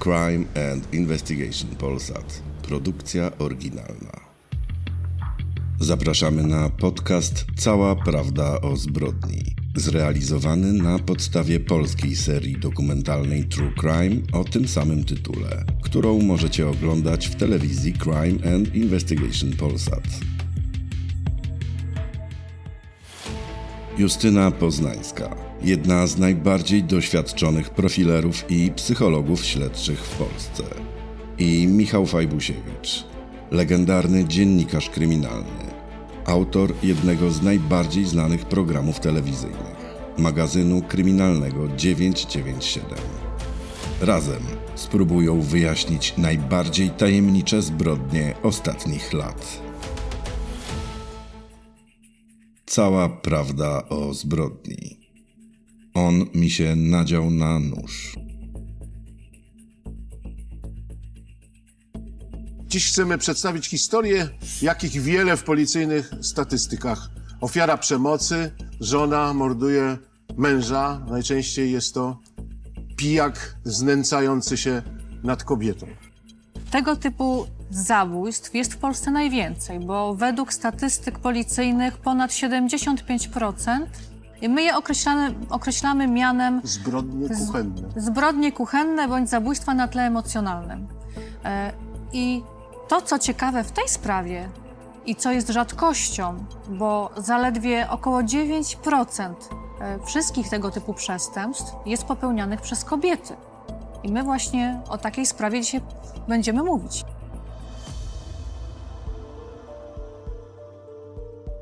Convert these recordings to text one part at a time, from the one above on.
Crime and Investigation Polsat. Produkcja oryginalna. Zapraszamy na podcast Cała Prawda o Zbrodni. Zrealizowany na podstawie polskiej serii dokumentalnej True Crime o tym samym tytule, którą możecie oglądać w telewizji Crime and Investigation Polsat. Justyna Poznańska, jedna z najbardziej doświadczonych profilerów i psychologów śledczych w Polsce. I Michał Fajbusiewicz, legendarny dziennikarz kryminalny, autor jednego z najbardziej znanych programów telewizyjnych, magazynu kryminalnego 997. Razem spróbują wyjaśnić najbardziej tajemnicze zbrodnie ostatnich lat. Cała prawda o zbrodni. On mi się nadział na nóż. Dziś chcemy przedstawić historię, jakich wiele w policyjnych statystykach. Ofiara przemocy, żona morduje męża, najczęściej jest to pijak znęcający się nad kobietą. Tego typu zabójstw jest w Polsce najwięcej, bo według statystyk policyjnych ponad 75%. I my je określamy, określamy mianem Zbrodnie kuchenne. zbrodnie kuchenne bądź zabójstwa na tle emocjonalnym. E, I to, co ciekawe w tej sprawie i co jest rzadkością, bo zaledwie około 9% e, wszystkich tego typu przestępstw jest popełnianych przez kobiety. I my właśnie o takiej sprawie dzisiaj będziemy mówić.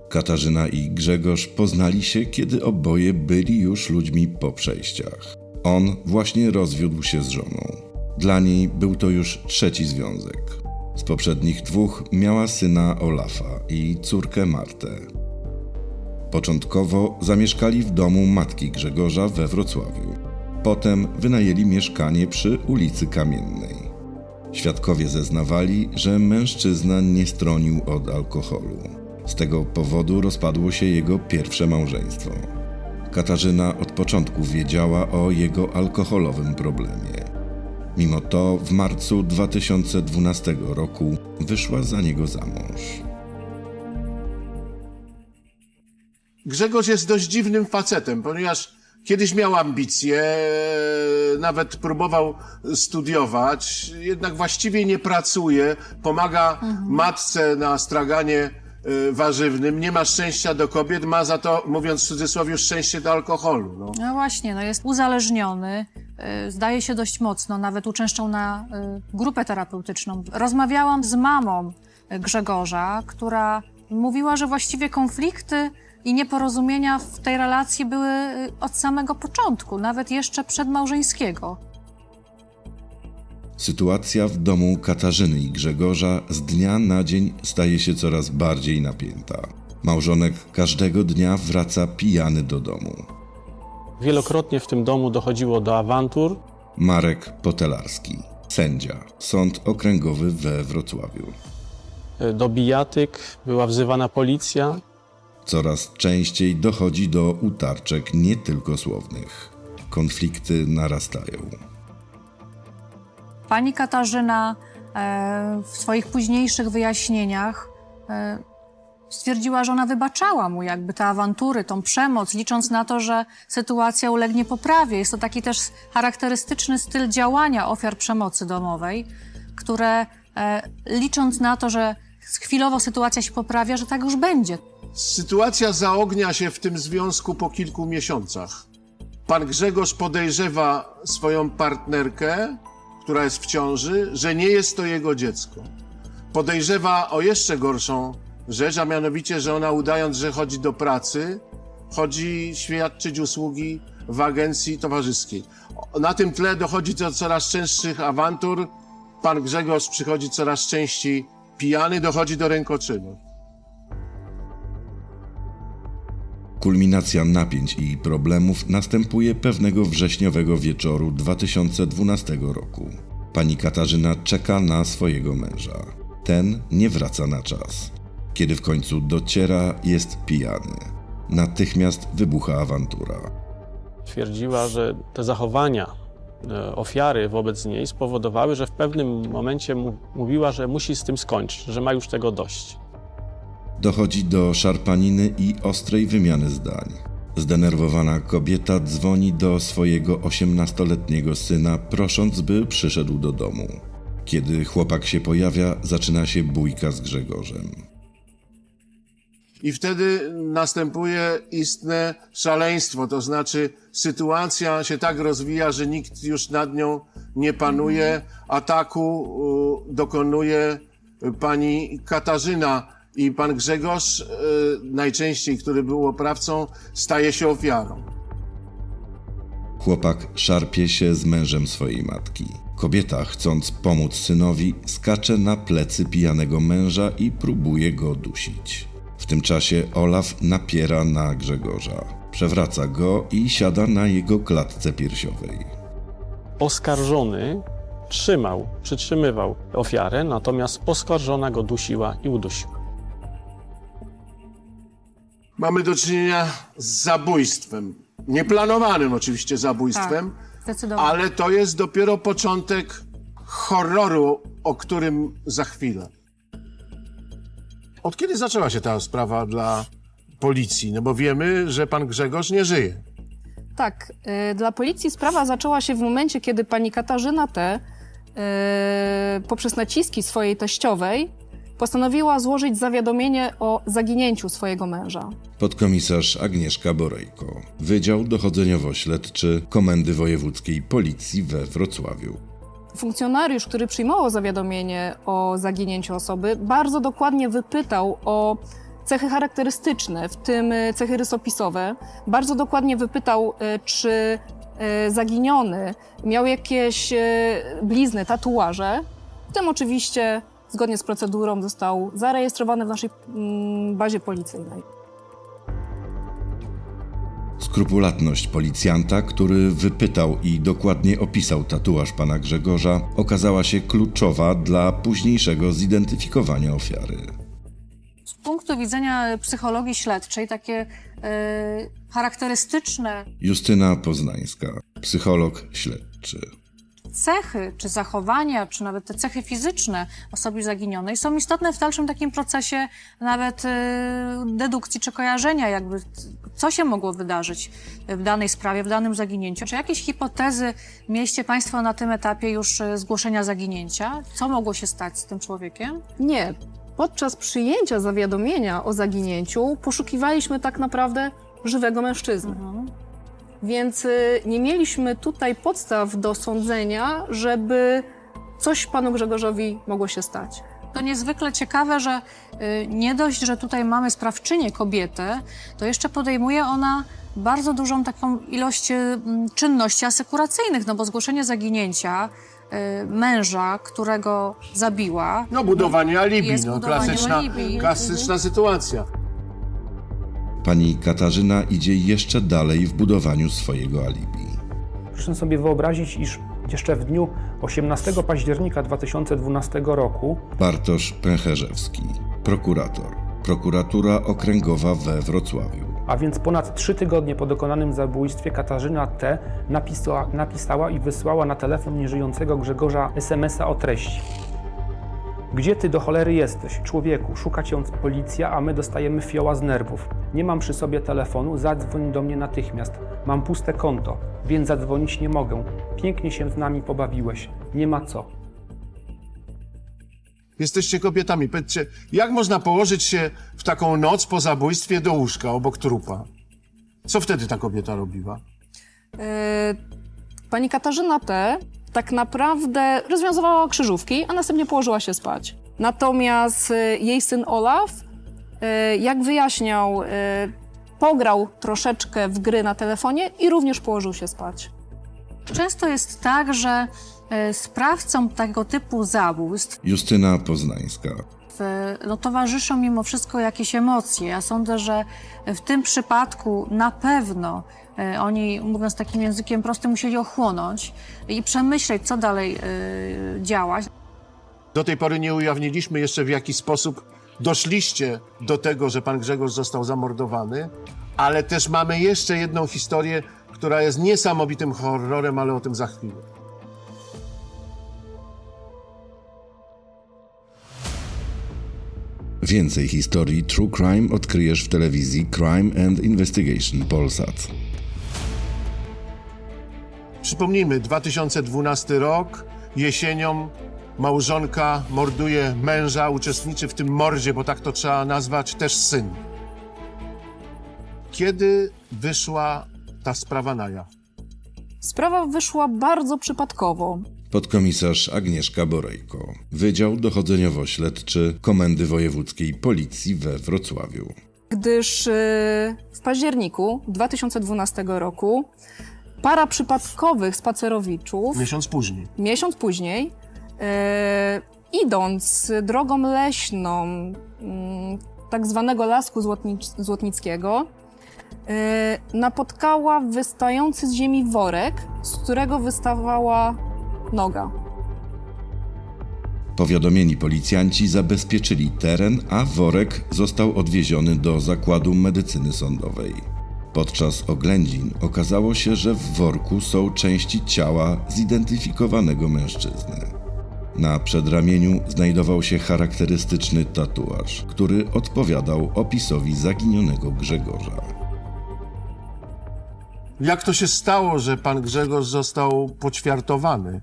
Katarzyna i Grzegorz poznali się, kiedy oboje byli już ludźmi po przejściach. On właśnie rozwiódł się z żoną. Dla niej był to już trzeci związek. Z poprzednich dwóch miała syna Olafa i córkę Martę. Początkowo zamieszkali w domu matki Grzegorza we Wrocławiu. Potem wynajęli mieszkanie przy ulicy Kamiennej. Świadkowie zeznawali, że mężczyzna nie stronił od alkoholu. Z tego powodu rozpadło się jego pierwsze małżeństwo. Katarzyna od początku wiedziała o jego alkoholowym problemie. Mimo to w marcu 2012 roku wyszła za niego za mąż. Grzegorz jest dość dziwnym facetem, ponieważ kiedyś miał ambicje, nawet próbował studiować, jednak właściwie nie pracuje, pomaga matce na straganie warzywnym, nie ma szczęścia do kobiet, ma za to, mówiąc w cudzysłowie, szczęście do alkoholu. No. No właśnie, no jest uzależniony, y, zdaje się dość mocno, nawet uczęszczał na y, grupę terapeutyczną. Rozmawiałam z mamą y, Grzegorza, która mówiła, że właściwie konflikty i nieporozumienia w tej relacji były y, od samego początku, nawet jeszcze przedmałżeńskiego. Sytuacja w domu Katarzyny i Grzegorza z dnia na dzień staje się coraz bardziej napięta. Małżonek każdego dnia wraca pijany do domu. Wielokrotnie w tym domu dochodziło do awantur. Marek Potelarski, sędzia, Sąd Okręgowy we Wrocławiu. Do bijatyk była wzywana policja. Coraz częściej dochodzi do utarczek nie tylko słownych. Konflikty narastają. Pani Katarzyna e, w swoich późniejszych wyjaśnieniach e, stwierdziła, że ona wybaczała mu jakby te awantury, tą przemoc, licząc na to, że sytuacja ulegnie poprawie. Jest to taki też charakterystyczny styl działania ofiar przemocy domowej, które e, licząc na to, że chwilowo sytuacja się poprawia, że tak już będzie. Sytuacja zaognia się w tym związku po kilku miesiącach. Pan Grzegorz podejrzewa swoją partnerkę, która jest w ciąży, że nie jest to jego dziecko. Podejrzewa o jeszcze gorszą rzecz, a mianowicie, że ona udając, że chodzi do pracy, chodzi świadczyć usługi w agencji towarzyskiej. Na tym tle dochodzi do coraz częstszych awantur. Pan Grzegorz przychodzi coraz częściej pijany, dochodzi do rękoczynu. Kulminacja napięć i problemów następuje pewnego wrześniowego wieczoru 2012 roku. Pani Katarzyna czeka na swojego męża. Ten nie wraca na czas. Kiedy w końcu dociera, jest pijany. Natychmiast wybucha awantura. Twierdziła, że te zachowania e, ofiary wobec niej spowodowały, że w pewnym momencie mówiła, że musi z tym skończyć, że ma już tego dość. Dochodzi do szarpaniny i ostrej wymiany zdań. Zdenerwowana kobieta dzwoni do swojego 18-letniego syna, prosząc, by przyszedł do domu. Kiedy chłopak się pojawia, zaczyna się bójka z Grzegorzem. I wtedy następuje istne szaleństwo, to znaczy sytuacja się tak rozwija, że nikt już nad nią nie panuje. Ataku dokonuje pani Katarzyna i pan Grzegorz, y, najczęściej, który był oprawcą, staje się ofiarą. Chłopak szarpie się z mężem swojej matki. Kobieta, chcąc pomóc synowi, skacze na plecy pijanego męża i próbuje go dusić. W tym czasie Olaf napiera na Grzegorza. Przewraca go i siada na jego klatce piersiowej. Oskarżony trzymał, przytrzymywał ofiarę, natomiast oskarżona go dusiła i udusiła. Mamy do czynienia z zabójstwem. Nieplanowanym oczywiście zabójstwem, Zdecydowanie. ale to jest dopiero początek horroru, o którym za chwilę. Od kiedy zaczęła się ta sprawa dla policji? No bo wiemy, że pan Grzegorz nie żyje. Tak, y, dla policji sprawa zaczęła się w momencie, kiedy pani Katarzyna T. y, poprzez naciski swojej teściowej postanowiła złożyć zawiadomienie o zaginięciu swojego męża. Podkomisarz Agnieszka Borejko, Wydział Dochodzeniowo-Śledczy Komendy Wojewódzkiej Policji we Wrocławiu. Funkcjonariusz, który przyjmował zawiadomienie o zaginięciu osoby, bardzo dokładnie wypytał o cechy charakterystyczne, w tym y, cechy rysopisowe. Bardzo dokładnie wypytał, y, czy y, zaginiony miał jakieś blizny, tatuaże. W tym oczywiście, zgodnie z procedurą, został zarejestrowany w naszej mm, bazie policyjnej. Skrupulatność policjanta, który wypytał i dokładnie opisał tatuaż pana Grzegorza, okazała się kluczowa dla późniejszego zidentyfikowania ofiary. Z punktu widzenia psychologii śledczej, takie e, charakterystyczne Justyna Poznańska, psycholog śledczy. Cechy, czy zachowania, czy nawet te cechy fizyczne osoby zaginionej są istotne w dalszym takim procesie nawet e, dedukcji czy kojarzenia, jakby co się mogło wydarzyć w danej sprawie, w danym zaginięciu. Czy jakieś hipotezy mieliście Państwo na tym etapie już e, zgłoszenia zaginięcia? Co mogło się stać z tym człowiekiem? Nie. Podczas przyjęcia zawiadomienia o zaginięciu poszukiwaliśmy tak naprawdę żywego mężczyzny. Więc y, nie mieliśmy tutaj podstaw do sądzenia, żeby coś panu Grzegorzowi mogło się stać. To niezwykle ciekawe, że y, nie dość, że tutaj mamy sprawczynię kobietę, to jeszcze podejmuje ona bardzo dużą taką ilość y, czynności asekuracyjnych, no bo zgłoszenie zaginięcia męża, którego zabiła, No budowanie alibi, Jest no, budowanie klasyczna, alibi. klasyczna sytuacja. Pani Katarzyna idzie jeszcze dalej w budowaniu swojego alibi. Proszę sobie wyobrazić, iż jeszcze w dniu 18 października 2012 roku Bartosz Pęcherzewski, prokurator, prokuratura okręgowa we Wrocławiu. A więc ponad trzy tygodnie po dokonanym zabójstwie Katarzyna T. napisała, napisała i wysłała na telefon nieżyjącego Grzegorza SMS-a o treści. Gdzie ty do cholery jesteś? Człowieku, szuka cię policja, a my dostajemy fioła z nerwów. Nie mam przy sobie telefonu, zadzwoń do mnie natychmiast. Mam puste konto, więc zadzwonić nie mogę. Pięknie się z nami pobawiłeś. Nie ma co. Jesteście kobietami. Powiedzcie, jak można położyć się w taką noc po zabójstwie do łóżka obok trupa? Co wtedy ta kobieta robiła? Y, Pani Katarzyna T. tak naprawdę rozwiązywała krzyżówki, a następnie położyła się spać. Natomiast y, jej syn Olaf, y, jak wyjaśniał, y, pograł troszeczkę w gry na telefonie i również położył się spać. często jest tak, że sprawcom tego typu zabójstw Justyna Poznańska, no, towarzyszą mimo wszystko jakieś emocje. Ja sądzę, że w tym przypadku na pewno e, oni, mówiąc takim językiem prostym, musieli ochłonąć i przemyśleć, co dalej e, działać. Do tej pory nie ujawniliśmy jeszcze, w jaki sposób doszliście do tego, że pan Grzegorz został zamordowany, ale też mamy jeszcze jedną historię, która jest niesamowitym horrorem, ale o tym za chwilę. Więcej historii True Crime odkryjesz w telewizji Crime and Investigation Polsat. Przypomnijmy, 2012 rok, jesienią małżonka morduje męża, uczestniczy w tym mordzie, bo tak to trzeba nazwać, też syn. Kiedy wyszła ta sprawa na jaw? Sprawa wyszła bardzo przypadkowo. Podkomisarz Agnieszka Borejko, Wydział Dochodzeniowo-Śledczy Komendy Wojewódzkiej Policji we Wrocławiu. gdyż y, w październiku 2012 roku para przypadkowych spacerowiczów Miesiąc później. miesiąc później, e, idąc drogą leśną mm, tak zwanego Lasku Złotnic- Złotnickiego, e, napotkała wystający z ziemi worek, z którego wystawała noga. Powiadomieni policjanci zabezpieczyli teren, a worek został odwieziony do zakładu medycyny sądowej. Podczas oględzin okazało się, że w worku są części ciała zidentyfikowanego mężczyzny. Na przedramieniu znajdował się charakterystyczny tatuaż, który odpowiadał opisowi zaginionego Grzegorza. Jak to się stało, że pan Grzegorz został poćwiartowany?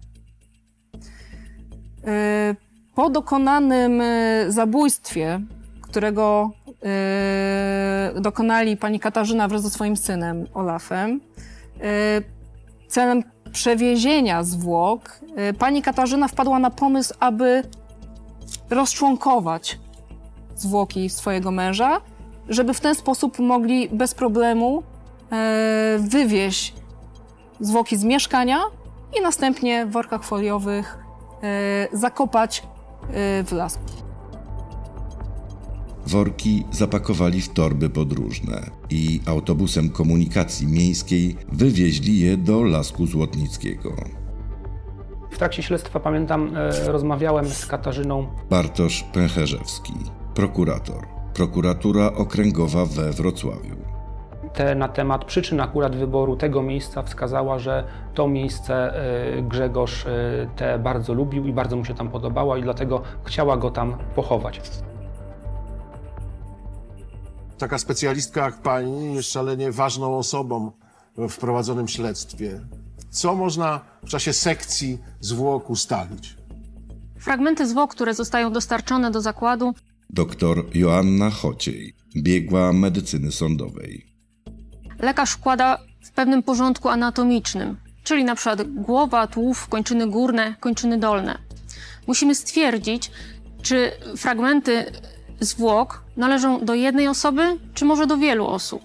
E, Po dokonanym e, zabójstwie, którego e, dokonali pani Katarzyna wraz ze swoim synem Olafem, celem przewiezienia zwłok, pani Katarzyna wpadła na pomysł, aby rozczłonkować zwłoki swojego męża, żeby w ten sposób mogli bez problemu wywieźć zwłoki z mieszkania i następnie w workach foliowych zakopać e, w lasku. Worki zapakowali w torby podróżne i autobusem komunikacji miejskiej wywieźli je do Lasku Złotnickiego. W trakcie śledztwa, pamiętam, e, rozmawiałem z Katarzyną Bartosz Pęcherzewski, prokurator, prokuratura okręgowa we Wrocławiu. Te, na temat przyczyn akurat wyboru tego miejsca wskazała, że to miejsce e, Grzegorz e, te bardzo lubił i bardzo mu się tam podobało i dlatego chciała go tam pochować. Taka specjalistka jak pani jest szalenie ważną osobą w prowadzonym śledztwie. Co można w czasie sekcji zwłok ustalić? Fragmenty zwłok, które zostają dostarczone do zakładu, Doktor Joanna Chociej, biegła medycyny sądowej. Lekarz wkłada w pewnym porządku anatomicznym, czyli na przykład głowa, tułów, kończyny górne, kończyny dolne. Musimy stwierdzić, czy fragmenty zwłok należą do jednej osoby, czy może do wielu osób.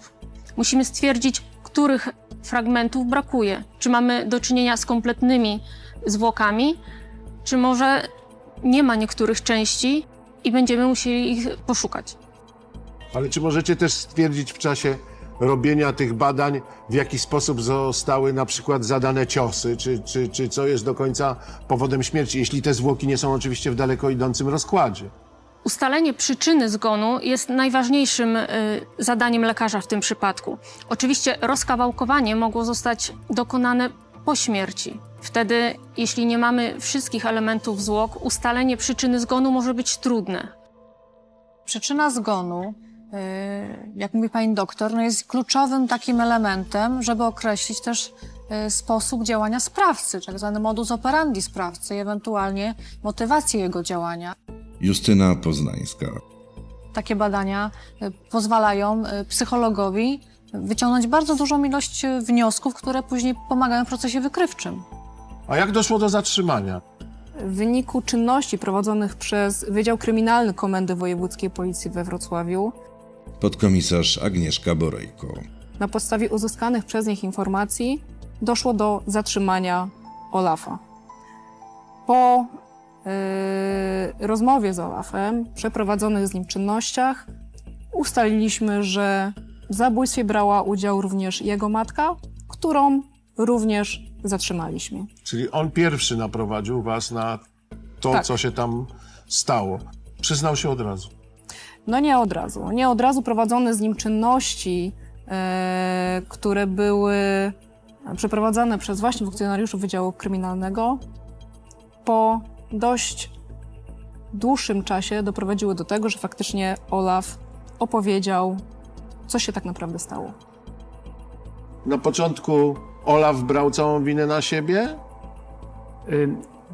Musimy stwierdzić, których fragmentów brakuje. Czy mamy do czynienia z kompletnymi zwłokami, czy może nie ma niektórych części i będziemy musieli ich poszukać. Ale czy możecie też stwierdzić w czasie robienia tych badań, w jaki sposób zostały na przykład zadane ciosy, czy, czy, czy co jest do końca powodem śmierci, jeśli te zwłoki nie są oczywiście w daleko idącym rozkładzie? Ustalenie przyczyny zgonu jest najważniejszym y, zadaniem lekarza w tym przypadku. Oczywiście rozkawałkowanie mogło zostać dokonane po śmierci. Wtedy, jeśli nie mamy wszystkich elementów zwłok, ustalenie przyczyny zgonu może być trudne. Przyczyna zgonu, jak mówi pani doktor, no jest kluczowym takim elementem, żeby określić też y, sposób działania sprawcy, tak zwany modus operandi sprawcy i ewentualnie motywację jego działania. Justyna Poznańska, Takie badania y, pozwalają psychologowi wyciągnąć bardzo dużą ilość wniosków, które później pomagają w procesie wykrywczym. A jak doszło do zatrzymania? W wyniku czynności prowadzonych przez Wydział Kryminalny Komendy Wojewódzkiej Policji we Wrocławiu, podkomisarz Agnieszka Borejko. na podstawie uzyskanych przez nich informacji, doszło do zatrzymania Olafa. Po yy, rozmowie z Olafem, przeprowadzonych z nim czynnościach, ustaliliśmy, że w zabójstwie brała udział również jego matka, którą również zatrzymaliśmy. Czyli on pierwszy naprowadził was na to, Tak. co się tam stało. Przyznał się od razu. No nie od razu. Nie od razu prowadzone z nim czynności, e, które były przeprowadzane przez właśnie funkcjonariuszy Wydziału Kryminalnego po dość dłuższym czasie doprowadziły do tego, że faktycznie Olaf opowiedział, co się tak naprawdę stało. Na początku Olaf brał całą winę na siebie, Y,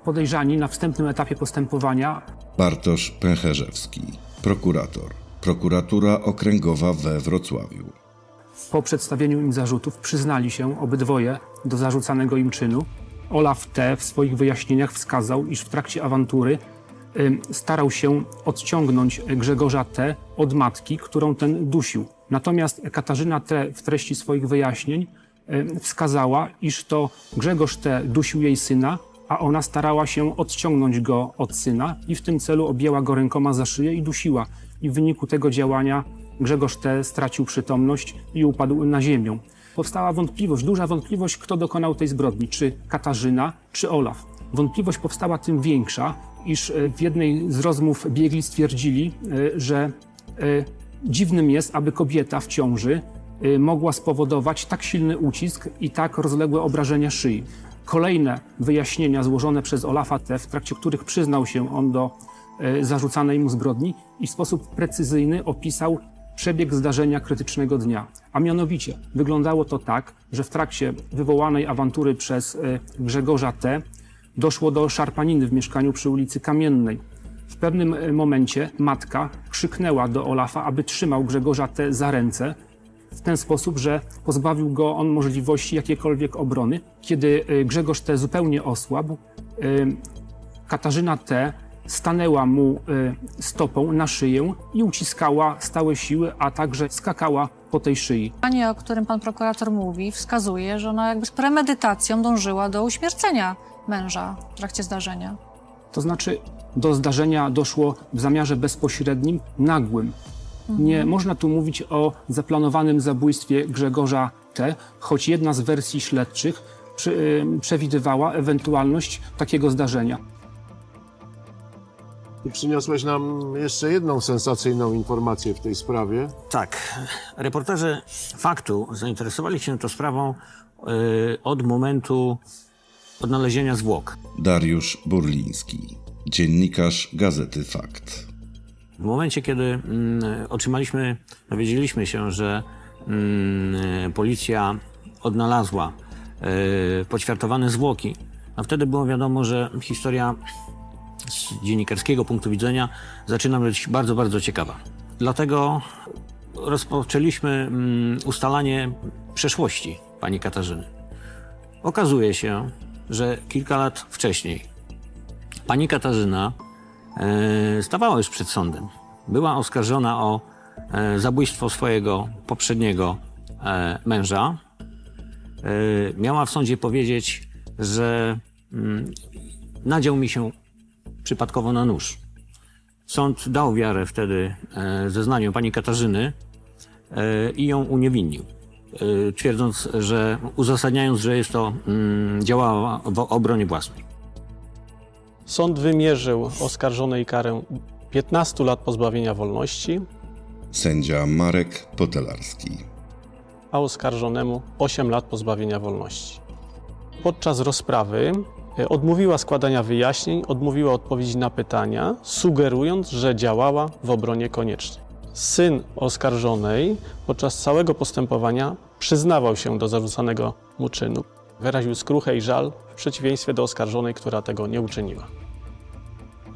Podejrzani na wstępnym etapie postępowania Bartosz Pęcherzewski, prokurator, prokuratura okręgowa we Wrocławiu. po przedstawieniu im zarzutów przyznali się obydwoje do zarzucanego im czynu. Olaf T. w swoich wyjaśnieniach wskazał, iż w trakcie awantury starał się odciągnąć Grzegorza T. od matki, którą ten dusił. Natomiast Katarzyna T. w treści swoich wyjaśnień wskazała, iż to Grzegorz T. dusił jej syna, a ona starała się odciągnąć go od syna i w tym celu objęła go rękoma za szyję i dusiła. I w wyniku tego działania Grzegorz T. stracił przytomność i upadł na ziemię. Powstała wątpliwość, duża wątpliwość, kto dokonał tej zbrodni, czy Katarzyna, czy Olaf. Wątpliwość powstała tym większa, iż e, w jednej z rozmów biegli stwierdzili, e, że e, dziwnym jest, aby kobieta w ciąży mogła spowodować tak silny ucisk i tak rozległe obrażenia szyi. Kolejne wyjaśnienia złożone przez Olafa T., w trakcie których przyznał się on do e, zarzucanej mu zbrodni i w sposób precyzyjny opisał przebieg zdarzenia krytycznego dnia. A mianowicie wyglądało to tak, że w trakcie wywołanej awantury przez e, Grzegorza T. doszło do szarpaniny w mieszkaniu przy ulicy Kamiennej. W pewnym e, momencie matka krzyknęła do Olafa, aby trzymał Grzegorza T. za ręce, w ten sposób, że pozbawił go on możliwości jakiejkolwiek obrony. Kiedy e, Grzegorz T. zupełnie osłabł, e, Katarzyna T. stanęła mu e, stopą na szyję i uciskała stałe siły, a także skakała po tej szyi. Panie, o którym pan prokurator mówi, wskazuje, że ona jakby z premedytacją dążyła do uśmiercenia męża w trakcie zdarzenia. To znaczy, do zdarzenia doszło w zamiarze bezpośrednim, nagłym. Nie można tu mówić o zaplanowanym zabójstwie Grzegorza T., choć jedna z wersji śledczych przy, przewidywała ewentualność takiego zdarzenia. I przyniosłeś nam jeszcze jedną sensacyjną informację w tej sprawie. Tak. Reporterzy faktu zainteresowali się tą sprawą y, od momentu odnalezienia zwłok. Dariusz Burliński, dziennikarz Gazety Fakt. W momencie, kiedy mm, otrzymaliśmy, dowiedzieliśmy się, że mm, policja odnalazła y, poćwiartowane zwłoki, no wtedy było wiadomo, że historia z dziennikarskiego punktu widzenia zaczyna być bardzo, bardzo ciekawa. Dlatego rozpoczęliśmy mm, ustalanie przeszłości pani Katarzyny. Okazuje się, że kilka lat wcześniej pani Katarzyna e, stawała już przed sądem. Była oskarżona o e, zabójstwo swojego poprzedniego e, męża. E, miała w sądzie powiedzieć, że mm, nadział mi się przypadkowo na nóż. Sąd dał wiarę wtedy e, zeznaniu pani Katarzyny e, i ją uniewinnił, e, twierdząc, że uzasadniając, że jest to mm, działała w obronie własnej. Sąd wymierzył oskarżonej karę 15 lat pozbawienia wolności, Sędzia Marek Potelarski. a oskarżonemu 8 lat pozbawienia wolności. Podczas rozprawy e, odmówiła składania wyjaśnień, odmówiła odpowiedzi na pytania, sugerując, że działała w obronie koniecznej. Syn oskarżonej podczas całego postępowania przyznawał się do zarzucanego mu czynu. Wyraził skruchę i żal przeciwieństwie do oskarżonej, która tego nie uczyniła.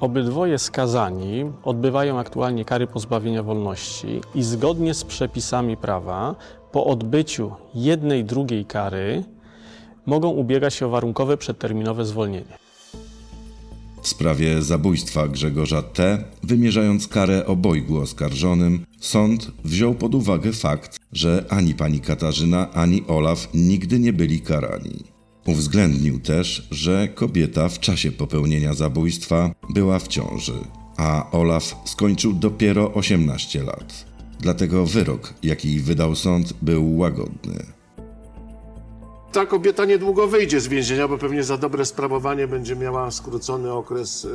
Obydwoje skazani odbywają aktualnie kary pozbawienia wolności i zgodnie z przepisami prawa po odbyciu jednej drugiej kary mogą ubiegać się o warunkowe przedterminowe zwolnienie. W sprawie zabójstwa Grzegorza T., wymierzając karę obojgu oskarżonym, sąd wziął pod uwagę fakt, że ani pani Katarzyna, ani Olaf nigdy nie byli karani. Uwzględnił też, że kobieta w czasie popełnienia zabójstwa była w ciąży, a Olaf skończył dopiero 18 lat. Dlatego wyrok, jaki wydał sąd, był łagodny. Ta kobieta niedługo wyjdzie z więzienia, bo pewnie za dobre sprawowanie będzie miała skrócony okres y,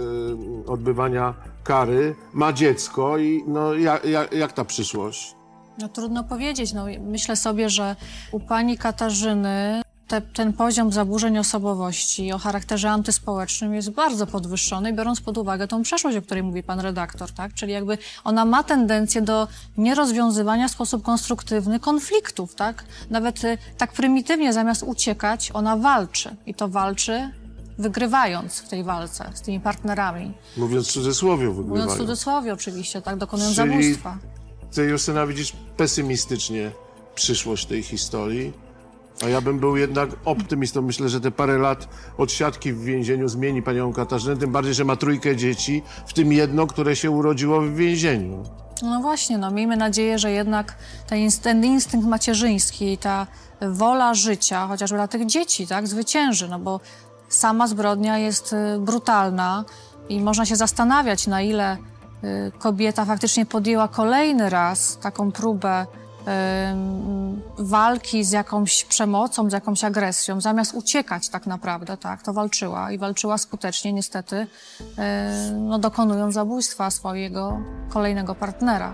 odbywania kary. Ma dziecko i no, jak, jak, jak ta przyszłość? No trudno powiedzieć. No, myślę sobie, że u pani Katarzyny te, ten poziom zaburzeń osobowości o charakterze antyspołecznym jest bardzo podwyższony, biorąc pod uwagę tą przeszłość, o której mówi pan redaktor, tak? Czyli jakby ona ma tendencję do nierozwiązywania w sposób konstruktywny konfliktów, tak? Nawet y, tak prymitywnie, zamiast uciekać, ona walczy. I to walczy wygrywając w tej walce z tymi partnerami. Mówiąc w cudzysłowie, Mówiąc w cudzysłowie oczywiście, tak? Dokonując Czyli- zabójstwa. Ty, Justyna, widzisz pesymistycznie przyszłość tej historii, a ja bym był jednak optymistą. Myślę, że te parę lat odsiadki w więzieniu zmieni panią Katarzynę, tym bardziej, że ma trójkę dzieci, w tym jedno, które się urodziło w więzieniu. No właśnie, no miejmy nadzieję, że jednak ten, inst- ten instynkt macierzyński i ta wola życia, chociażby dla tych dzieci, tak, zwycięży, no bo sama zbrodnia jest y, brutalna i można się zastanawiać, na ile y, kobieta faktycznie podjęła kolejny raz taką próbę walki z jakąś przemocą, z jakąś agresją, zamiast uciekać tak naprawdę, tak, to walczyła i walczyła skutecznie, niestety, no, dokonując zabójstwa swojego kolejnego partnera.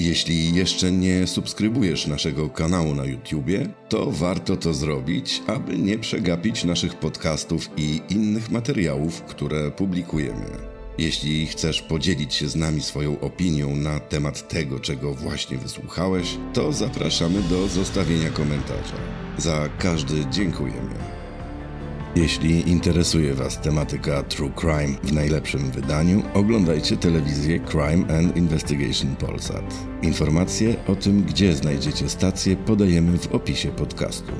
Jeśli jeszcze nie subskrybujesz naszego kanału na YouTubie, to warto to zrobić, aby nie przegapić naszych podcastów i innych materiałów, które publikujemy. Jeśli chcesz podzielić się z nami swoją opinią na temat tego, czego właśnie wysłuchałeś, to zapraszamy do zostawienia komentarza. Za każdy dziękujemy. Jeśli interesuje Was tematyka True Crime w najlepszym wydaniu, oglądajcie telewizję Crime and Investigation Polsat. Informacje o tym, gdzie znajdziecie stację, podajemy w opisie podcastu.